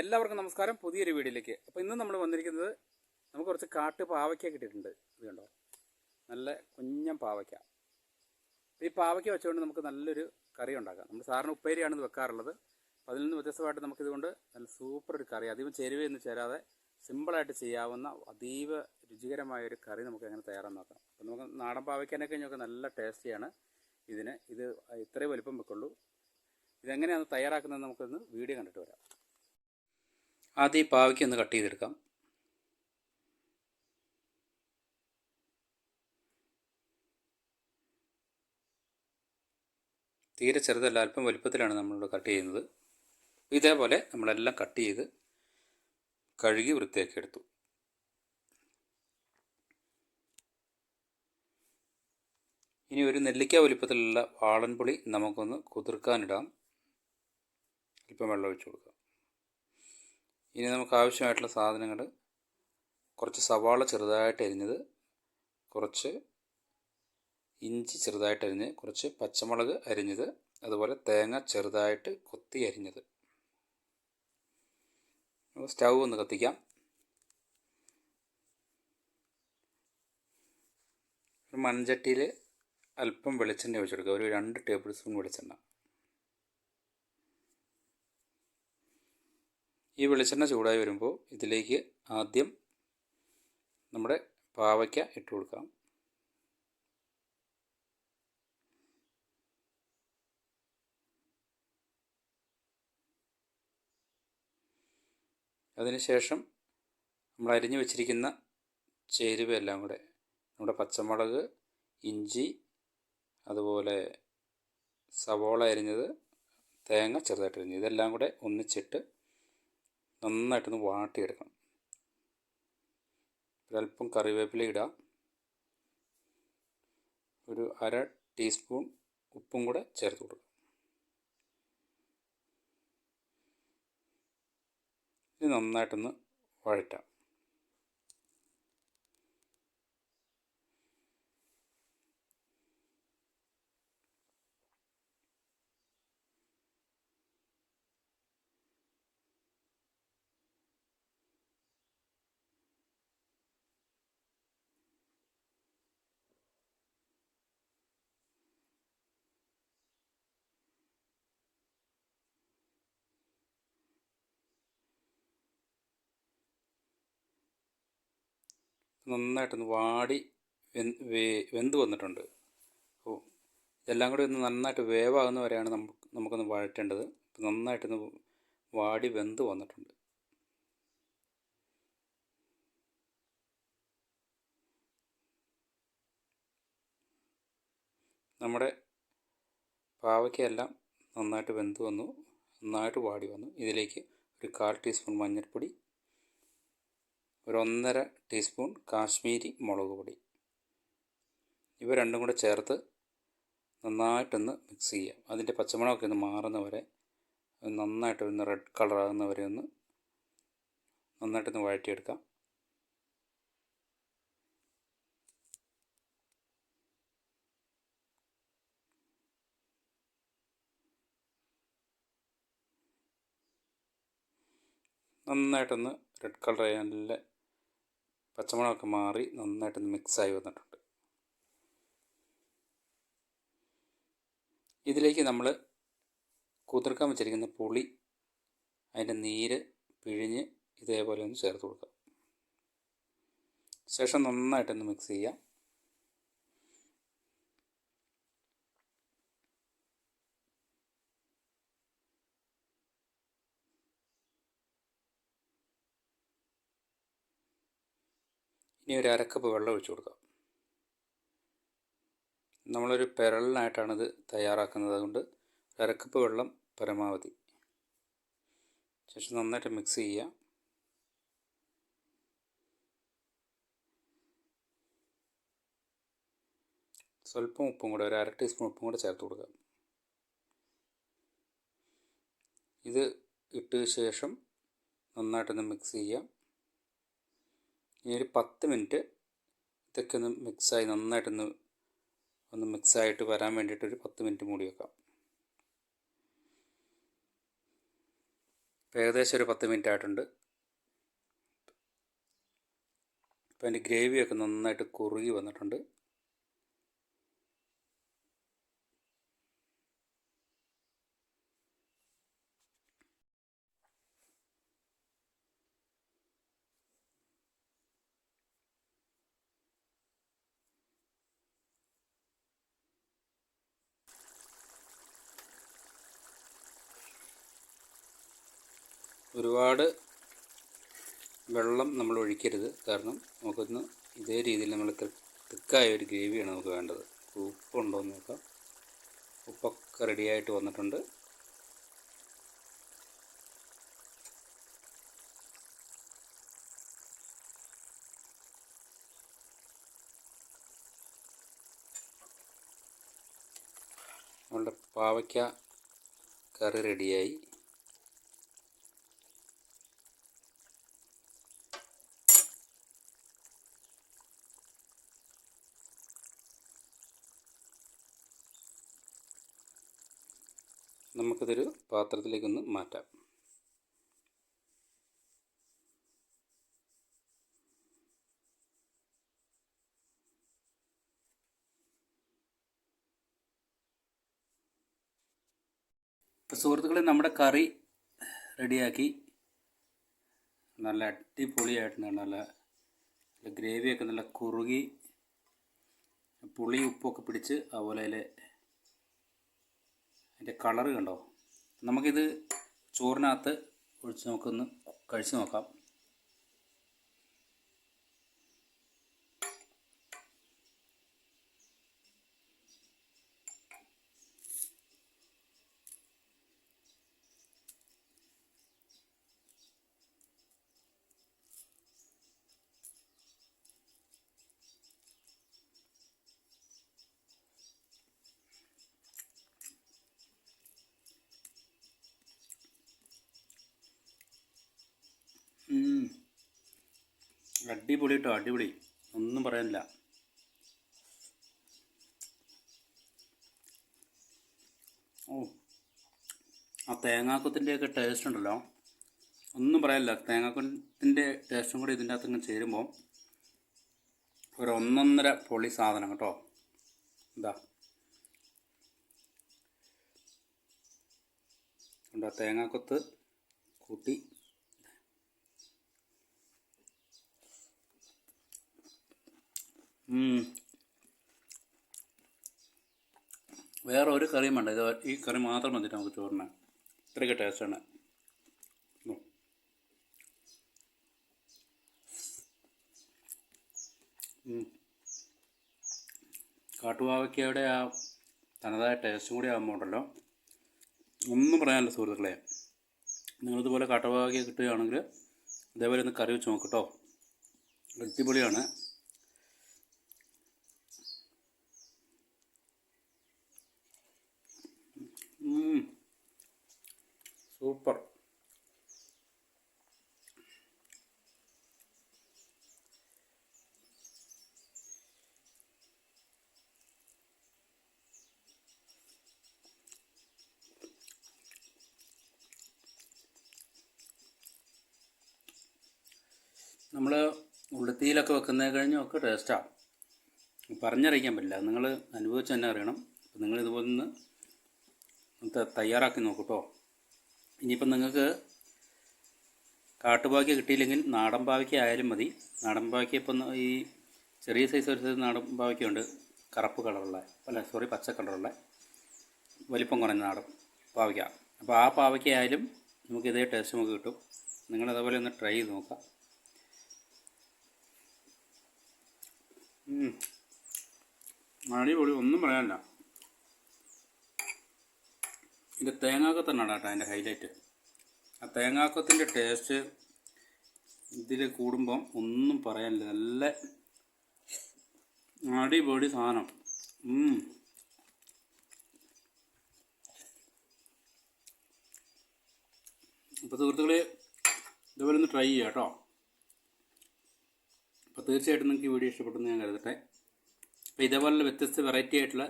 എല്ലാവർക്കും നമസ്കാരം. പുതിയൊരു വീഡിയോയിലേക്ക്. അപ്പോൾ ഇന്ന് നമ്മൾ വന്നിരിക്കുന്നത് നമുക്ക് കുറച്ച് കാട്ട് പാവയ്ക്ക കിട്ടിയിട്ടുണ്ട്. ഇത് കണ്ടോ? നല്ല കുഞ്ഞൻ പാവയ്ക്ക. ഈ പാവയ്ക്ക വെച്ചുകൊണ്ട് നമുക്ക് നല്ലൊരു കറി ഉണ്ടാക്കാം. നമ്മൾ സാറിന് ഉപ്പേരിയാണ് ഇത് വെക്കാറുള്ളത്. അപ്പോൾ അതിൽ നിന്ന് വ്യത്യസ്തമായിട്ട് നമുക്കിതുകൊണ്ട് നല്ല സൂപ്പർ ഒരു കറി അധികം ചേരുവയൊന്നും ചേരാതെ സിമ്പിളായിട്ട് ചെയ്യാവുന്ന അതീവ രുചികരമായ ഒരു കറി നമുക്ക് എങ്ങനെ തയ്യാറാന്ന് നോക്കാം. അപ്പോൾ നമുക്ക് നാടൻ പാവയ്ക്കാനെ കഴിഞ്ഞൊക്കെ നല്ല ടേസ്റ്റിയാണ് ഇതിന്. ഇത് ഇത്രയും വലിപ്പം വെക്കുള്ളൂ. ഇതെങ്ങനെയാണ് തയ്യാറാക്കുന്നത് നമുക്കൊന്ന് വീഡിയോ കണ്ടിട്ട് വരാം. ആദ്യം ഈ പാവയ്ക്ക് ഒന്ന് കട്ട് ചെയ്തെടുക്കാം. തീരെ ചെറുതല്ല അല്പം വലുപ്പത്തിലാണ് നമ്മളിവിടെ കട്ട് ചെയ്യുന്നത്. ഇതേപോലെ നമ്മളെല്ലാം കട്ട് ചെയ്ത് കഴുകി വൃത്തിയാക്കി എടുത്തു. ഇനി ഒരു നെല്ലിക്ക വലുപ്പത്തിലുള്ള വാളൻപുളി നമുക്കൊന്ന് കുതിർക്കാനിടാം. അല്പം വെള്ളം ഒഴിച്ചു കൊടുക്കാം. ഇനി നമുക്ക് ആവശ്യമായിട്ടുള്ള സാധനങ്ങൾ കുറച്ച് സവാള ചെറുതായിട്ട് അരിഞ്ഞത് കുറച്ച് ഇഞ്ചി ചെറുതായിട്ട് അരിഞ്ഞ് കുറച്ച് പച്ചമുളക് അരിഞ്ഞത് അതുപോലെ തേങ്ങ ചെറുതായിട്ട് കൊത്തി അരിഞ്ഞത്. സ്റ്റൗ ഒന്ന് കത്തിക്കാം. ഒരു മൺചട്ടിയിൽ അല്പം വെളിച്ചെണ്ണ ഒഴിച്ചെടുക്കുക. ഒരു രണ്ട് ടേബിൾ സ്പൂൺ വെളിച്ചെണ്ണ. ഈ വെളിച്ചെണ്ണ ചൂടായി വരുമ്പോൾ ഇതിലേക്ക് ആദ്യം നമ്മുടെ പാവയ്ക്ക ഇട്ട് കൊടുക്കാം. അതിനുശേഷം നമ്മൾ അരിഞ്ഞു വെച്ചിരിക്കുന്ന ചേരുവ എല്ലാം കൂടെ നമ്മുടെ പച്ചമുളക് ഇഞ്ചി അതുപോലെ സവോള അരിഞ്ഞത് തേങ്ങ ചെറുതായിട്ട് അരിഞ്ഞത് ഇതെല്ലാം കൂടെ ഒന്നിച്ചിട്ട് നന്നായിട്ടൊന്ന് വാട്ടിയെടുക്കണം. ഒരല്പം കറിവേപ്പില ഇടുക ഒരു അര ടീസ്പൂൺ ഉപ്പും കൂടെ ചേർത്ത് കൊടുക്കുക ഇത് നന്നായിട്ടൊന്ന് വഴറ്റാം. നന്നായിട്ടൊന്ന് വാടി വെന്ത് വന്നിട്ടുണ്ട്. അപ്പോൾ ഇതെല്ലാം കൂടി ഒന്ന് നന്നായിട്ട് വേവാകുന്ന വരെയാണ് നമുക്ക് നമുക്കൊന്ന് വഴറ്റേണ്ടത്. അപ്പോൾ നന്നായിട്ടൊന്ന് വാടി വെന്ത് വന്നിട്ടുണ്ട്. നമ്മുടെ പാവയ്ക്കെല്ലാം നന്നായിട്ട് വെന്ത് വന്നു. നന്നായിട്ട് വാടി വന്നു. ഇതിലേക്ക് ഒരു കാൽ ടീസ്പൂൺ മഞ്ഞൾപ്പൊടി ഒരു ഒന്നര ടീസ്പൂൺ കാശ്മീരി മുളക് പൊടി. ഇവ രണ്ടും കൂടെ ചേർത്ത് നന്നായിട്ടൊന്ന് മിക്സ് ചെയ്യുക. അതിന്റെ പച്ചമുളകൊക്കെ ഒന്ന് മാറുന്ന വരെ നന്നായിട്ട് ഒന്ന് റെഡ് കളറാകുന്ന വരെ ഒന്ന് നന്നായിട്ടൊന്ന് വഴറ്റിയെടുക്കാം. നന്നായിട്ടൊന്ന് റെഡ് കളർ ചെയ്യാൻ നല്ല പച്ചമുളകൊക്കെ മാറി നന്നായിട്ടൊന്ന് മിക്സായി വന്നിട്ടുണ്ട്. ഇതിലേക്ക് നമ്മൾ കുതിർക്കാൻ വെച്ചിരിക്കുന്ന പുളി അതിന്റെ നീര് പിഴിഞ്ഞ് ഇതേപോലെ ഒന്ന് ചേർത്ത് കൊടുക്കുക ശേഷം നന്നായിട്ടൊന്ന് മിക്സ് ചെയ്യാം. ഇനി ഒരു അരക്കപ്പ് വെള്ളം ഒഴിച്ചു കൊടുക്കാം. നമ്മളൊരു പെരളിനായിട്ടാണിത് തയ്യാറാക്കുന്നത്. അതുകൊണ്ട് അരക്കപ്പ് വെള്ളം പരമാവധി. ശേഷം നന്നായിട്ട് മിക്സ് ചെയ്യുക സ്വല്പം ഉപ്പും കൂടെ ഒരു അര ടീസ്പൂൺ ഉപ്പും കൂടെ ചേർത്ത് കൊടുക്കുക ഇത് ഇട്ട ശേഷം നന്നായിട്ടൊന്ന് മിക്സ് ചെയ്യാം. ഇനി ഒരു പത്ത് മിനിറ്റ് ഇതൊക്കെ ഒന്ന് മിക്സായി നന്നായിട്ടൊന്ന് ഒന്ന് മിക്സായിട്ട് വരാൻ വേണ്ടിയിട്ട് ഒരു പത്ത് മിനിറ്റ് മൂടി വെക്കാം. ഏകദേശം ഒരു പത്ത് മിനിറ്റ് ആയിട്ടുണ്ട്. ഇപ്പം അതിന്റെ ഗ്രേവിയൊക്കെ നന്നായിട്ട് കുറുകി വന്നിട്ടുണ്ട്. ഒരുപാട് വെള്ളം നമ്മൾ ഒഴിക്കരുത്. കാരണം നമുക്കൊന്ന് ഇതേ രീതിയിൽ നമ്മൾ തിക്കായ ഒരു ഗ്രേവിയാണ് നമുക്ക് വേണ്ടത്. ഉപ്പുണ്ടോ എന്ന് നോക്കാം. ഉപ്പൊക്കെ റെഡിയായിട്ട് വന്നിട്ടുണ്ട്. നമ്മളുടെ പാവയ്ക്ക കറി റെഡിയായി നമുക്കിതൊരു പാത്രത്തിലേക്കൊന്ന് മാറ്റാം. ഇപ്പോൾ സുഹൃത്തുക്കളെ നമ്മുടെ കറി റെഡിയാക്കി. നല്ല അടിപൊളിയായിട്ടുണ്ട് നല്ല ഗ്രേവിയൊക്കെ നല്ല കുറുകി പുളി ഉപ്പൊക്കെ പിടിച്ച് അതുപോലെ അതിൽ അതിന്റെ കളറ് കണ്ടോ? നമുക്കിത് ചോറിനകത്ത് ഒഴിച്ച് നമുക്കൊന്ന് കഴിച്ച് നോക്കാം. അടിപൊളി കേട്ടോ അടിപൊളി. ഒന്നും പറയാനില്ല. ഓ ആ തേങ്ങാക്കത്തിന്റെയൊക്കെ ടേസ്റ്റ് ഉണ്ടല്ലോ. ഒന്നും പറയാനില്ല. തേങ്ങാക്കത്തിന്റെ ടേസ്റ്റും കൂടി ഇതിന്റെ അകത്ത് ചേരുമ്പോൾ ഒരു ഒന്നൊന്നര പൊളി സാധനം കേട്ടോ. എന്താ ഉണ്ട് തേങ്ങാക്കൊത്ത് കൂട്ടി വേറെ ഒരു കറിയും വേണ്ട. ഇത് ഈ കറി മാത്രം മതി നമുക്ക് ചോറിന്. ഇത്രയൊക്കെ ടേസ്റ്റാണ്. കാട്ടുപാവയ്ക്കയുടെ ആ തനതായ ടേസ്റ്റും കൂടി ആകുമ്പോൾ ഉണ്ടല്ലോ. ഒന്നും പറയാനില്ല സുഹൃത്തുക്കളെ. നിങ്ങളിതുപോലെ കാട്ടുപാവയ്ക്ക കിട്ടുകയാണെങ്കിൽ അതേപോലെ ഒന്ന് കറി വെച്ച് നോക്കട്ടോ അടിപൊളിയാണ് ഉം. സൂപ്പർ നമ്മൾ ഉള്ളത്തിയിലൊക്കെ വെക്കുന്നത് കഴിഞ്ഞും ഒക്കെ ടേസ്റ്റാണ് പറഞ്ഞറിയിക്കാൻ പറ്റില്ല. നിങ്ങൾ അനുഭവിച്ച് തന്നെ അറിയണം. അപ്പം നിങ്ങൾ ഇതുപോലെ ഒന്ന് തയ്യാറാക്കി നോക്കൂട്ടോ ഇനിയിപ്പം നിങ്ങൾക്ക് കാട്ടുപാവയ്ക്ക് കിട്ടിയില്ലെങ്കിൽ നാടൻ പാവയ്ക്ക ആയാലും മതി. നാടൻ പാവയ്ക്ക ഇപ്പം ഈ ചെറിയ സൈസ് ഒരു സൈസ് നാടൻ പാവയ്ക്കുണ്ട് കറുപ്പ് കളറുള്ള അല്ല സോറി പച്ച കളറുള്ള വലിപ്പം കുറഞ്ഞ നാടൻ പാവയ്ക്ക. അപ്പോൾ ആ പാവയ്ക്ക ആയാലും നമുക്ക് ഇതേ ടേസ്റ്റ് നമുക്ക് കിട്ടും. നിങ്ങൾ അതേപോലെ ഒന്ന് ട്രൈ ചെയ്ത് നോക്കാം അടിപൊളി ഒന്നും പറയാനില്ല. ഇതിന്റെ തേങ്ങാക്കൊത്തന്നാണ് കേട്ടോ അതിന്റെ ഹൈലൈറ്റ് ആ തേങ്ങാക്കത്തിന്റെ ടേസ്റ്റ് ഇതിൽ കൂടുമ്പം ഒന്നും പറയാനില്ല. നല്ല അടിപൊളി സാധനം. അപ്പോൾ സുഹൃത്തുക്കളെ ഇതുപോലെ ഒന്ന് ട്രൈ ചെയ്യാം കേട്ടോ. അപ്പോൾ തീർച്ചയായിട്ടും നിങ്ങൾക്ക് ഈ വീഡിയോ ഇഷ്ടപ്പെട്ടെന്ന് ഞാൻ കരുതട്ടെ. അപ്പോൾ ഇതേപോലുള്ള വ്യത്യസ്ത വെറൈറ്റി ആയിട്ടുള്ള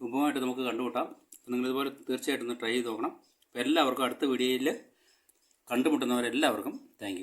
വിഭവമായിട്ട് നമുക്ക് കണ്ടുമുട്ടാം. അപ്പോൾ നിങ്ങളിതുപോലെ തീർച്ചയായിട്ടും ഒന്ന് ട്രൈ ചെയ്ത് നോക്കണം. അപ്പോൾ എല്ലാവർക്കും അടുത്ത വീഡിയോയിൽ കണ്ടുമുട്ടുന്നവരെല്ലാവർക്കും താങ്ക്